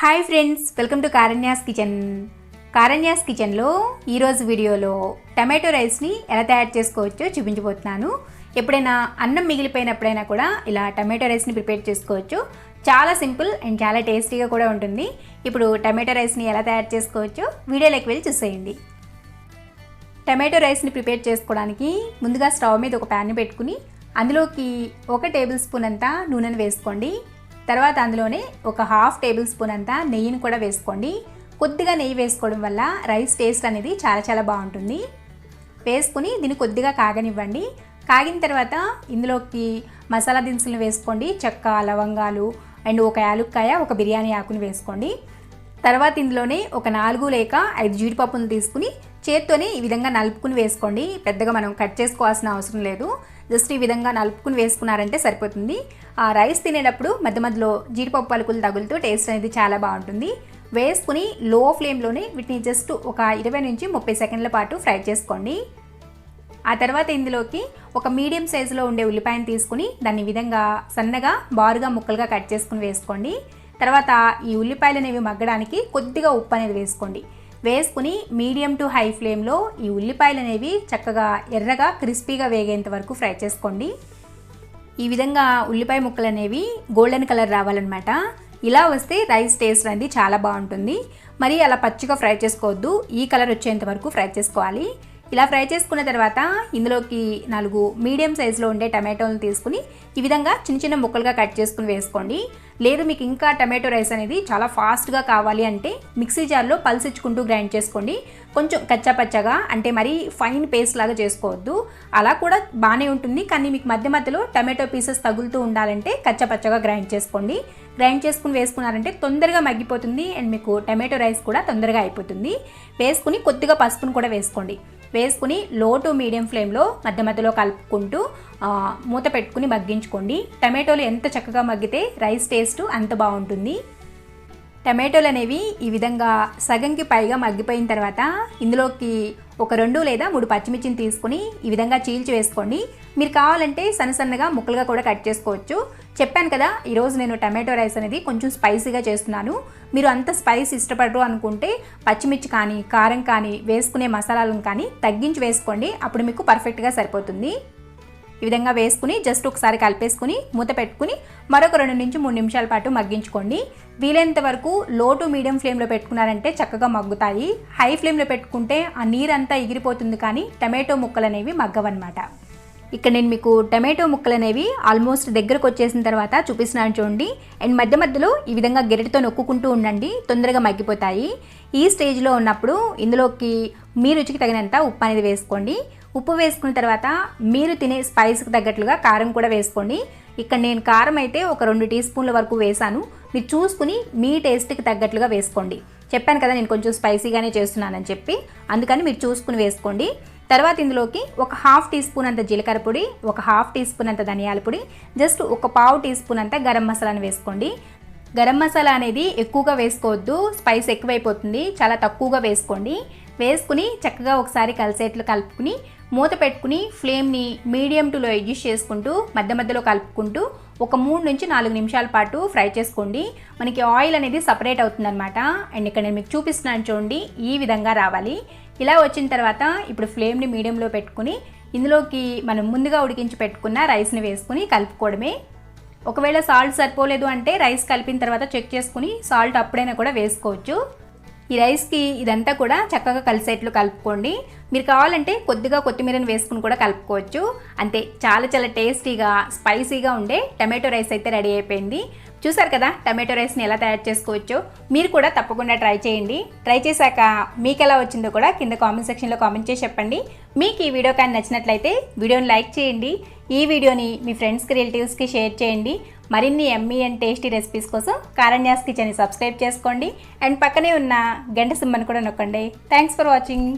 Hi friends welcome to Karanya's kitchen Karanya's కిచెన్లో ఈరోజు వీడియోలో టమాటో రైస్ని ఎలా తయారు చేసుకోవచ్చో చూపించబోతున్నాను. ఎప్పుడైనా అన్నం మిగిలిపోయినప్పుడైనా కూడా ఇలా టమాటో రైస్ని ప్రిపేర్ చేసుకోవచ్చు. చాలా సింపుల్ అండ్ చాలా టేస్టీగా కూడా ఉంటుంది. ఇప్పుడు టమాటో రైస్ని ఎలా తయారు చేసుకోవచ్చో వీడియోలోకి వెళ్ళి చూసేయండి. టమాటో రైస్ని ప్రిపేర్ చేసుకోవడానికి ముందుగా స్టవ్ మీద ఒక ప్యాన్ పెట్టుకుని అందులోకి ఒక టేబుల్ స్పూన్ అంతా నూనెను వేసుకోండి. తర్వాత అందులోనే ఒక హాఫ్ టేబుల్ స్పూన్ అంతా నెయ్యిని కూడా వేసుకోండి. కొద్దిగా నెయ్యి వేసుకోవడం వల్ల రైస్ టేస్ట్ అనేది చాలా చాలా బాగుంటుంది. వేసుకుని దీన్ని కొద్దిగా కాగనివ్వండి. కాగిన తర్వాత ఇందులోకి మసాలా దినుసులు వేసుకోండి. చెక్క లవంగాలు అండ్ ఒక యాలుక్కాయ ఒక బిర్యానీ ఆకుని వేసుకోండి. తర్వాత ఇందులోనే ఒక నాలుగు లేక ఐదు జీడిపప్పును తీసుకుని చేత్తోనే ఈ విధంగా నలుపుకుని వేసుకోండి. పెద్దగా మనం కట్ చేసుకోవాల్సిన అవసరం లేదు. జస్ట్ ఈ విధంగా నలుపుకుని వేసుకున్నారంటే సరిపోతుంది. ఆ రైస్ తినేటప్పుడు మధ్య మధ్యలో జీడిపప్పు పలుకులు తగులుతూ టేస్ట్ అనేది చాలా బాగుంటుంది. వేసుకుని లో ఫ్లేమ్లోనే వీటిని జస్ట్ ఒక ఇరవై నుంచి ముప్పై సెకండ్ల పాటు ఫ్రై చేసుకోండి. ఆ తర్వాత ఇందులోకి ఒక మీడియం సైజులో ఉండే ఉల్లిపాయను తీసుకుని దాన్ని విధంగా సన్నగా బారుగా ముక్కలుగా కట్ చేసుకుని వేసుకోండి. తర్వాత ఈ ఉల్లిపాయలు అనేవి మగ్గడానికి కొద్దిగా ఉప్పు అనేది వేసుకోండి. వేసుకుని మీడియం టు హై ఫ్లేమ్లో ఈ ఉల్లిపాయలు అనేవి చక్కగా ఎర్రగా క్రిస్పీగా వేగేంత వరకు ఫ్రై చేసుకోండి. ఈ విధంగా ఉల్లిపాయ ముక్కలు అనేవి గోల్డెన్ కలర్ రావాలన్నమాట. ఇలా వస్తే రైస్ టేస్ట్ అనేది చాలా బాగుంటుంది. మరి అలా పచ్చిగా ఫ్రై చేసుకోవద్దు. ఈ కలర్ వచ్చేంత వరకు ఫ్రై చేసుకోవాలి. ఇలా ఫ్రై చేసుకున్న తర్వాత ఇందులోకి నాలుగు మీడియం సైజులో ఉండే టమాటోలను తీసుకుని ఈ విధంగా చిన్న చిన్న ముక్కలుగా కట్ చేసుకుని వేసుకోండి. లేదు మీకు ఇంకా టమాటో రైస్ అనేది చాలా ఫాస్ట్గా కావాలి అంటే మిక్సీ జార్లో పల్సిచ్చుకుంటూ గ్రైండ్ చేసుకోండి. కొంచెం కచ్చాపచ్చగా అంటే మరీ ఫైన్ పేస్ట్ లాగా చేసుకోవద్దు. అలా కూడా బాగానే ఉంటుంది కానీ మీకు మధ్య మధ్యలో టమాటో పీసెస్ తగులుతూ ఉండాలంటే కచ్చాపచ్చగా గ్రైండ్ చేసుకోండి. గ్రైండ్ చేసుకుని వేసుకున్నారంటే తొందరగా మగ్గిపోతుంది అండ్ మీకు టమాటో రైస్ కూడా తొందరగా అయిపోతుంది. వేసుకుని కొద్దిగా పసుపును కూడా వేసుకోండి. వేసుకుని లో టు మీడియం ఫ్లేమ్లో మధ్య మధ్యలో కలుపుకుంటూ మూత పెట్టుకుని మగ్గించుకోండి. టమాటోలు ఎంత చక్కగా మగ్గితే రైస్ టేస్ట్ అంత బాగుంటుంది. టమాటోలు అనేవి ఈ విధంగా సగంకి పైగా మగ్గిపోయిన తర్వాత ఇందులోకి ఒక రెండు లేదా మూడు పచ్చిమిర్చిని తీసుకుని ఈ విధంగా చీల్చి వేసుకోండి. మీరు కావాలంటే సన్న సన్నగా ముక్కలుగా కూడా కట్ చేసుకోవచ్చు. చెప్పాను కదా ఈరోజు నేను టమాటో రైస్ అనేది కొంచెం స్పైసీగా చేస్తున్నాను. మీరు అంత స్పైస్ ఇష్టపడరు అనుకుంటే పచ్చిమిర్చి కానీ కారం కానీ వేసుకునే మసాలాలను కానీ తగ్గించి వేసుకోండి. అప్పుడు మీకు పర్ఫెక్ట్గా సరిపోతుంది. ఈ విధంగా వేసుకుని జస్ట్ ఒకసారి కలిపేసుకుని మూత పెట్టుకుని మరొక రెండు నుంచి మూడు నిమిషాల పాటు మగ్గించుకోండి. వీలైనంత వరకు లో టు మీడియం ఫ్లేమ్లో పెట్టుకున్నారంటే చక్కగా మగ్గుతాయి. హై ఫ్లేమ్లో పెట్టుకుంటే ఆ నీరంతా ఎగిరిపోతుంది కానీ టమాటో ముక్కలు అనేవి మగ్గవన్నమాట. ఇక్కడ నేను మీకు టమాటో ముక్కలు అనేవి ఆల్మోస్ట్ దగ్గరకు వచ్చేసిన తర్వాత చూపిస్తున్నాను చూడండి. అండ్ మధ్య మధ్యలో ఈ విధంగా గెరటితో నొక్కుంటూ ఉండండి. తొందరగా మగ్గిపోతాయి. ఈ స్టేజ్లో ఉన్నప్పుడు ఇందులోకి మీ రుచికి తగినంత ఉప్పు అనేది వేసుకోండి. ఉప్పు వేసుకున్న తర్వాత మీరు తినే స్పైస్కి తగ్గట్లుగా కారం కూడా వేసుకోండి. ఇక్కడ నేను కారం అయితే ఒక రెండు టీ స్పూన్ల వరకు వేసాను. మీరు చూసుకుని మీ టేస్ట్కి తగ్గట్లుగా వేసుకోండి. చెప్పాను కదా నేను కొంచెం స్పైసీగానే చేస్తున్నానని చెప్పి. అందుకని మీరు చూసుకుని వేసుకోండి. తర్వాత ఇందులోకి ఒక హాఫ్ టీ స్పూన్ అంత జీలకర్ర పొడి ఒక హాఫ్ టీ స్పూన్ అంత ధనియాల పొడి జస్ట్ ఒక పావు టీ స్పూన్ అంత గరం మసాలాను వేసుకోండి. గరం మసాలా అనేది ఎక్కువగా వేసుకోవద్దు. స్పైస్ ఎక్కువైపోతుంది. చాలా తక్కువగా వేసుకోండి. వేసుకుని చక్కగా ఒకసారి కలిసేట్లు కలుపుకుని మూత పెట్టుకుని ఫ్లేమ్ని మీడియం టు లో అడ్జస్ట్ చేసుకుంటూ మధ్య మధ్యలో కలుపుకుంటూ ఒక మూడు నుంచి నాలుగు నిమిషాల పాటు ఫ్రై చేసుకోండి. మనకి ఆయిల్ అనేది సపరేట్ అవుతుందన్నమాట. అండ్ ఇక్కడ నేను మీకు చూపిస్తున్నాను చూడండి ఈ విధంగా రావాలి. ఇలా వచ్చిన తర్వాత ఇప్పుడు ఫ్లేమ్ని మీడియంలో పెట్టుకుని ఇందులోకి మనం ముందుగా ఉడికించి పెట్టుకున్న రైస్ని వేసుకుని కలుపుకోవడమే. ఒకవేళ సాల్ట్ సరిపోలేదు అంటే రైస్ కలిపిన తర్వాత చెక్ చేసుకుని సాల్ట్ అప్పుడైనా కూడా వేసుకోవచ్చు. ఈ రైస్కి ఇదంతా కూడా చక్కగా కలిసేట్లు కలుపుకోండి. మీరు కావాలంటే కొద్దిగా కొత్తిమీరని వేసుకుని కూడా కలుపుకోవచ్చు. అంతే చాలా చాలా టేస్టీగా స్పైసీగా ఉండే టమాటో రైస్ అయితే రెడీ అయిపోయింది. చూసారు కదా టమాటో రైస్ని ఎలా తయారు చేసుకోవచ్చో? మీరు కూడా తప్పకుండా ట్రై చేయండి. ట్రై చేశాక మీకు ఎలా వచ్చిందో కూడా కింద కామెంట్ సెక్షన్లో కామెంట్ చేసి చెప్పండి. మీకు ఈ వీడియో కానీ నచ్చినట్లయితే వీడియోని లైక్ చేయండి. ఈ వీడియోని మీ ఫ్రెండ్స్కి రిలేటివ్స్కి షేర్ చేయండి. మరిన్ని ఎమ్మీ అండ్ టేస్టీ రెసిపీస్ కోసం కారణ్యాస్ కిచెన్ని సబ్స్క్రైబ్ చేసుకోండి. అండ్ పక్కనే ఉన్న గంట సింబని కూడా నొక్కండి. Thanks for watching